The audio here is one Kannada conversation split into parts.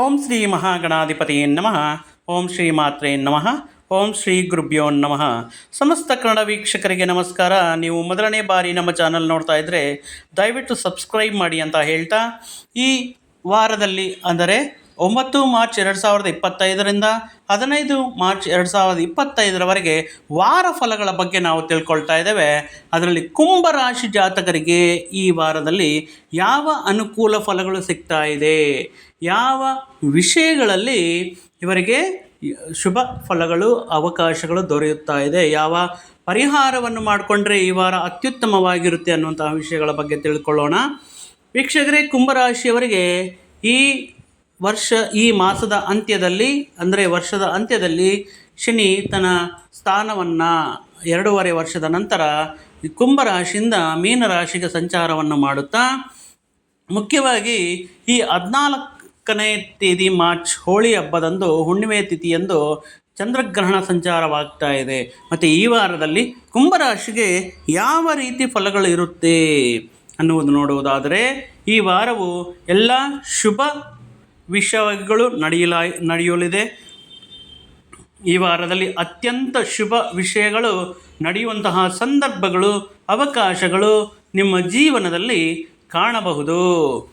ಓಂ ಶ್ರೀ ಮಹಾಗಣಾಧಿಪತಿಯೇ ನಮಃ. ಓಂ ಶ್ರೀ ಮಾತ್ರೇ ನಮಃ. ಓಂ ಶ್ರೀ ಗುರುಭ್ಯೋ ನಮಃ. ಸಮಸ್ತ ಕನ್ನಡ ವೀಕ್ಷಕರಿಗೆ ನಮಸ್ಕಾರ. ನೀವು ಮೊದಲನೇ ಬಾರಿ ನಮ್ಮ ಚಾನಲ್ ನೋಡ್ತಾ ಇದ್ದರೆ ದಯವಿಟ್ಟು ಸಬ್ಸ್ಕ್ರೈಬ್ ಮಾಡಿ ಅಂತ ಹೇಳ್ತಾ ಈ ವಾರದಲ್ಲಿ ಅಂದರೆ ಒಂಬತ್ತು ಮಾರ್ಚ್ ಎರಡು ಸಾವಿರದ ಇಪ್ಪತ್ತೈದರಿಂದ ಹದಿನೈದು ಮಾರ್ಚ್ ಎರಡು ಸಾವಿರದ ಇಪ್ಪತ್ತೈದರವರೆಗೆ ವಾರ ಫಲಗಳ ಬಗ್ಗೆ ನಾವು ತಿಳ್ಕೊಳ್ತಾ ಇದ್ದೇವೆ. ಅದರಲ್ಲಿ ಕುಂಭರಾಶಿ ಜಾತಕರಿಗೆ ಈ ವಾರದಲ್ಲಿ ಯಾವ ಅನುಕೂಲ ಫಲಗಳು ಸಿಗ್ತಾ ಇದೆ? ಯಾವ ವಿಷಯಗಳಲ್ಲಿ ಇವರಿಗೆ ಶುಭ ಫಲಗಳು, ಅವಕಾಶಗಳು ದೊರೆಯುತ್ತಾ ಇದೆ? ಯಾವ ಪರಿಹಾರವನ್ನು ಮಾಡಿಕೊಂಡ್ರೆ ಈ ವಾರ ಅತ್ಯುತ್ತಮವಾಗಿರುತ್ತೆ ಅನ್ನುವಂತಹ ವಿಷಯಗಳ ಬಗ್ಗೆ ತಿಳ್ಕೊಳ್ಳೋಣ. ವೀಕ್ಷಕರೇ ಕುಂಭರಾಶಿಯವರಿಗೆ ಈ ವರ್ಷ ಈ ಮಾಸದ ಅಂತ್ಯದಲ್ಲಿ, ಅಂದರೆ ವರ್ಷದ ಅಂತ್ಯದಲ್ಲಿ ಶನಿ ತನ್ನ ಸ್ಥಾನವನ್ನು ಎರಡೂವರೆ ವರ್ಷದ ನಂತರ ಕುಂಭರಾಶಿಯಿಂದ ಮೀನರಾಶಿಗೆ ಸಂಚಾರವನ್ನು ಮಾಡುತ್ತಾ, ಮುಖ್ಯವಾಗಿ ಈ ಹದಿನಾಲ್ಕನೇ ತೇದಿ ಮಾರ್ಚ್ ಹೋಳಿ ಹಬ್ಬದಂದು ಹುಣ್ಣಿಮೆ ತಿಥಿಯಂದು ಚಂದ್ರಗ್ರಹಣ ಸಂಚಾರವಾಗ್ತಾ ಇದೆ. ಮತ್ತು ಈ ವಾರದಲ್ಲಿ ಕುಂಭರಾಶಿಗೆ ಯಾವ ರೀತಿ ಫಲಗಳು ಇರುತ್ತೆ ಅನ್ನುವುದು ನೋಡುವುದಾದರೆ, ಈ ವಾರವು ಎಲ್ಲ ಶುಭ ವಿಷಯಗಳು ನಡೆಯಲ, ನಡೆಯಲಿದೆ. ಈ ವಾರದಲ್ಲಿ ಅತ್ಯಂತ ಶುಭ ವಿಷಯಗಳು ನಡೆಯುವಂತಹ ಸಂದರ್ಭಗಳು, ಅವಕಾಶಗಳು ನಿಮ್ಮ ಜೀವನದಲ್ಲಿ ಕಾಣಬಹುದು.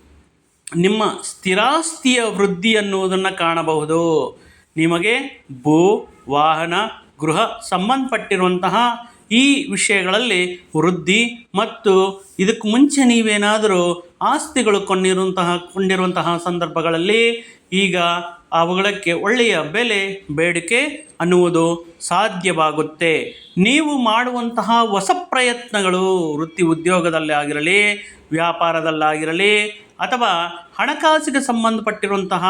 ನಿಮ್ಮ ಸ್ಥಿರಾಸ್ತಿಯ ವೃದ್ಧಿ ಅನ್ನುವುದನ್ನು ಕಾಣಬಹುದು. ನಿಮಗೆ ಭೂ, ವಾಹನ, ಗೃಹ ಸಂಬಂಧಪಟ್ಟಿರುವಂತಹ ಈ ವಿಷಯಗಳಲ್ಲಿ ವೃದ್ಧಿ ಮತ್ತು ಇದಕ್ಕೆ ಮುಂಚೆ ನೀವೇನಾದರೂ ಆಸ್ತಿಗಳು ಕೊಂಡಿರುವಂತಹ ಕೊಂಡಿರುವಂತಹ ಸಂದರ್ಭಗಳಲ್ಲಿ ಈಗ ಅವುಗಳಕ್ಕೆ ಒಳ್ಳೆಯ ಬೆಲೆ ಬೇಡಿಕೆ ಅನ್ನುವುದು ಸಾಧ್ಯವಾಗುತ್ತೆ. ನೀವು ಮಾಡುವಂತಹ ಹೊಸ ಪ್ರಯತ್ನಗಳು ವೃತ್ತಿ ಉದ್ಯೋಗದಲ್ಲಿ ಆಗಿರಲಿ, ವ್ಯಾಪಾರದಲ್ಲಾಗಿರಲಿ ಅಥವಾ ಹಣಕಾಸಿಗೆ ಸಂಬಂಧಪಟ್ಟಿರುವಂತಹ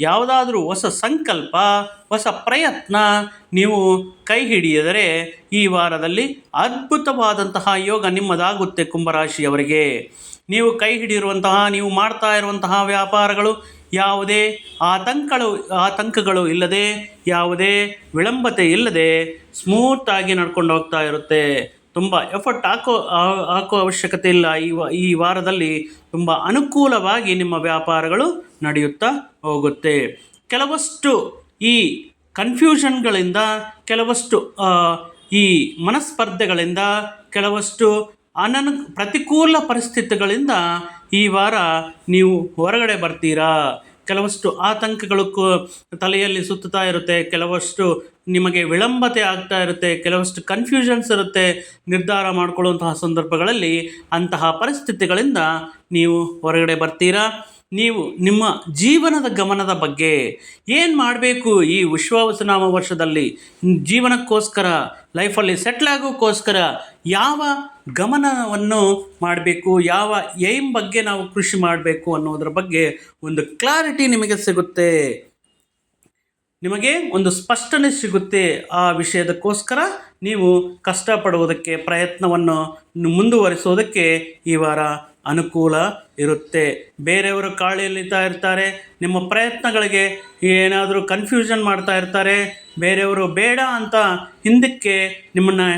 ಯಾವುದಾದ್ರೂ ಹೊಸ ಸಂಕಲ್ಪ, ಹೊಸ ಪ್ರಯತ್ನ ನೀವು ಕೈ ಹಿಡಿಯಿದರೆ ಈ ವಾರದಲ್ಲಿ ಅದ್ಭುತವಾದಂತಹ ಯೋಗ ನಿಮ್ಮದಾಗುತ್ತೆ ಕುಂಭರಾಶಿಯವರಿಗೆ. ನೀವು ಕೈ ಹಿಡಿಯಿರುವಂತಹ ನೀವು ಮಾಡ್ತಾ ಇರುವಂತಹ ವ್ಯಾಪಾರಗಳು ಯಾವುದೇ ಆತಂಕಗಳು ಆತಂಕಗಳು ಇಲ್ಲದೆ, ಯಾವುದೇ ವಿಳಂಬತೆ ಇಲ್ಲದೆ ಸ್ಮೂತಾಗಿ ನಡ್ಕೊಂಡು ಹೋಗ್ತಾ ಇರುತ್ತೆ. ತುಂಬ ಎಫರ್ಟ್ ಹಾಕೋ ಹಾಕೋ ಅವಶ್ಯಕತೆ ಇಲ್ಲ. ಈ ಈ ವಾರದಲ್ಲಿ ತುಂಬ ಅನುಕೂಲವಾಗಿ ನಿಮ್ಮ ವ್ಯಾಪಾರಗಳು ನಡೆಯುತ್ತಾ ಹೋಗುತ್ತೆ. ಕೆಲವಷ್ಟು ಈ ಕನ್ಫ್ಯೂಷನ್ಗಳಿಂದ, ಕೆಲವಷ್ಟು ಈ ಮನಸ್ಪರ್ಧೆಗಳಿಂದ, ಕೆಲವಷ್ಟು ಅನನು, ಪ್ರತಿಕೂಲ ಪರಿಸ್ಥಿತಿಗಳಿಂದ ಈ ವಾರ ನೀವು ಹೊರಗಡೆ ಬರ್ತೀರಾ? ಕೆಲವಷ್ಟು ಆತಂಕಗಳು ತಲೆಯಲ್ಲಿ ಸುತ್ತುತ್ತಾ ಇರುತ್ತೆ. ಕೆಲವಷ್ಟು ನಿಮಗೆ ವಿಳಂಬತೆ ಆಗ್ತಾ ಇರುತ್ತೆ. ಕೆಲವಷ್ಟು ಕನ್ಫ್ಯೂಷನ್ಸ್ ಇರುತ್ತೆ. ನಿರ್ಧಾರ ಮಾಡಿಕೊಳ್ಳುವಂತಹ ಸಂದರ್ಭಗಳಲ್ಲಿ ಅಂತಹ ಪರಿಸ್ಥಿತಿಗಳಿಂದ ನೀವು ಹೊರಗಡೆ ಬರ್ತೀರಾ? ನೀವು ನಿಮ್ಮ ಜೀವನದ ಗಮನದ ಬಗ್ಗೆ ಏನು ಮಾಡಬೇಕು ಈ ವಿಶ್ವಾವಸನಾಮ ವರ್ಷದಲ್ಲಿ? ಜೀವನಕ್ಕೋಸ್ಕರ, ಲೈಫಲ್ಲಿ ಸೆಟ್ಲ್ ಆಗೋಕ್ಕೋಸ್ಕರ ಯಾವ ಗಮನವನ್ನು ಮಾಡಬೇಕು? ಯಾವ ಏಮ್ ಬಗ್ಗೆ ನಾವು ಕೃಷಿ ಮಾಡಬೇಕು ಅನ್ನೋದ್ರ ಬಗ್ಗೆ ಒಂದು ಕ್ಲಾರಿಟಿ ನಿಮಗೆ ಸಿಗುತ್ತೆ. ನಿಮಗೆ ಒಂದು ಸ್ಪಷ್ಟನೆ ಸಿಗುತ್ತೆ ಆ ವಿಷಯದಕ್ಕೋಸ್ಕರ ನೀವು ಕಷ್ಟಪಡುವುದಕ್ಕೆ ಪ್ರಯತ್ನವನ್ನು ಮುಂದುವರಿಸೋದಕ್ಕೆ ಈ ವಾರ ಅನುಕೂಲ ಇರುತ್ತೆ. ಬೇರೆಯವರು ಕಾಳು ಎಳಿತಾ ಇರ್ತಾರೆ, ನಿಮ್ಮ ಪ್ರಯತ್ನಗಳಿಗೆ ಏನಾದರೂ ಕನ್ಫ್ಯೂಷನ್ ಮಾಡ್ತಾ ಇರ್ತಾರೆ, ಬೇರೆಯವರು ಬೇಡ ಅಂತ ಹಿಂದಕ್ಕೆ ನಿಮ್ಮನ್ನು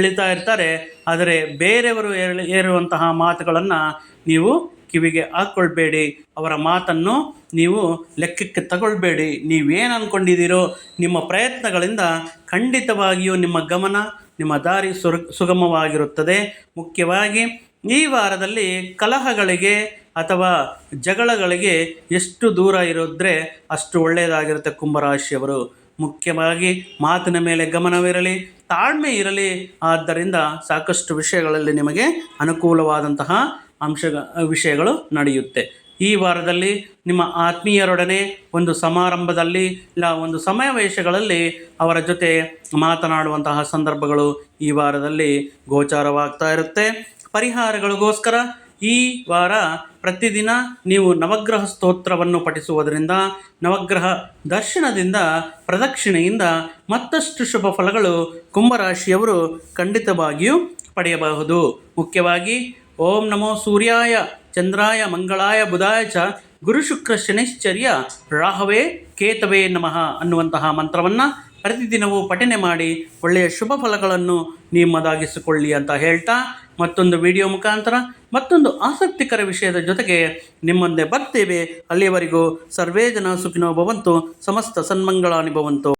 ಎಳಿತಾ ಇರ್ತಾರೆ. ಆದರೆ ಬೇರೆಯವರು ಹೇಳಿ ಏರುವಂತಹ ಮಾತುಗಳನ್ನು ನೀವು ಕಿವಿಗೆ ಹಾಕ್ಕೊಳ್ಬೇಡಿ ಅವರ ಮಾತನ್ನು ನೀವು ಲೆಕ್ಕಕ್ಕೆ ತಗೊಳ್ಬೇಡಿ. ನೀವೇನು ಅಂದ್ಕೊಂಡಿದ್ದೀರೋ ನಿಮ್ಮ ಪ್ರಯತ್ನಗಳಿಂದ ಖಂಡಿತವಾಗಿಯೂ ನಿಮ್ಮ ಗಮನ ನಿಮ್ಮ ದಾರಿ ಸುರ, ಸುಗಮವಾಗಿರುತ್ತದೆ. ಮುಖ್ಯವಾಗಿ ಈ ವಾರದಲ್ಲಿ ಕಲಹಗಳಿಗೆ ಅಥವಾ ಜಗಳಗಳಿಗೆ ಎಷ್ಟು ದೂರ ಇರೋದ್ರೆ ಅಷ್ಟು ಒಳ್ಳೆಯದಾಗಿರುತ್ತೆ ಕುಂಭರಾಶಿಯವರು. ಮುಖ್ಯವಾಗಿ ಮಾತಿನ ಮೇಲೆ ಗಮನವಿರಲಿ, ತಾಳ್ಮೆ ಇರಲಿ. ಆದ್ದರಿಂದ ಸಾಕಷ್ಟು ವಿಷಯಗಳಲ್ಲಿ ನಿಮಗೆ ಅನುಕೂಲವಾದಂತಹ ಅಂಶ ವಿಷಯಗಳು ನಡೆಯುತ್ತೆ. ಈ ವಾರದಲ್ಲಿ ನಿಮ್ಮ ಆತ್ಮೀಯರೊಡನೆ ಒಂದು ಸಮಾರಂಭದಲ್ಲಿ ಇಲ್ಲ, ಒಂದು ಸಮಾವೇಶಗಳಲ್ಲಿ ಅವರ ಜೊತೆ ಮಾತನಾಡುವಂತಹ ಸಂದರ್ಭಗಳು ಈ ವಾರದಲ್ಲಿ ಗೋಚಾರವಾಗ್ತಾ ಇರುತ್ತೆ. ಪರಿಹಾರಗಳಿಗೋಸ್ಕರ ಈ ವಾರ ಪ್ರತಿದಿನ ನೀವು ನವಗ್ರಹ ಸ್ತೋತ್ರವನ್ನು ಪಠಿಸುವುದರಿಂದ ನವಗ್ರಹ ದರ್ಶನದಿಂದ, ಪ್ರದಕ್ಷಿಣೆಯಿಂದ ಮತ್ತಷ್ಟು ಶುಭ ಫಲಗಳು ಕುಂಭರಾಶಿಯವರು ಖಂಡಿತವಾಗಿಯೂ ಪಡೆಯಬಹುದು. ಮುಖ್ಯವಾಗಿ, ಓಂ ನಮೋ ಸೂರ್ಯಾಯ, ಚಂದ್ರಾಯ, ಮಂಗಳಾಯ, ಬುಧಾಯ ಚ, ಗುರು ಶುಕ್ರ ಶನಿಶ್ಚರ್ಯ, ರಾಹವೇ, ಕೇತವೇ ನಮಃ ಅನ್ನುವಂತಹ ಮಂತ್ರವನ್ನು ಪ್ರತಿದಿನವೂ ಪಠನೆ ಮಾಡಿ ಒಳ್ಳೆಯ ಶುಭ ಫಲಗಳನ್ನು ನಿಮ್ಮದಾಗಿಸಿಕೊಳ್ಳಿ ಅಂತ ಹೇಳ್ತಾ ಮತ್ತೊಂದು ವಿಡಿಯೋ ಮುಖಾಂತರ ಮತ್ತೊಂದು ಆಸಕ್ತಿಕರ ವಿಷಯದ ಜೊತೆಗೆ ನಿಮ್ಮೊಂದೆ ಬರ್ತೇವೆ. ಅಲ್ಲಿಯವರೆಗೂ ಸರ್ವೇ ಜನ ಸುಖಿನೋ ಭವಂತು, ಸಮಸ್ತ ಸನ್ಮಂಗಳಾನಿ ಭವಂತು.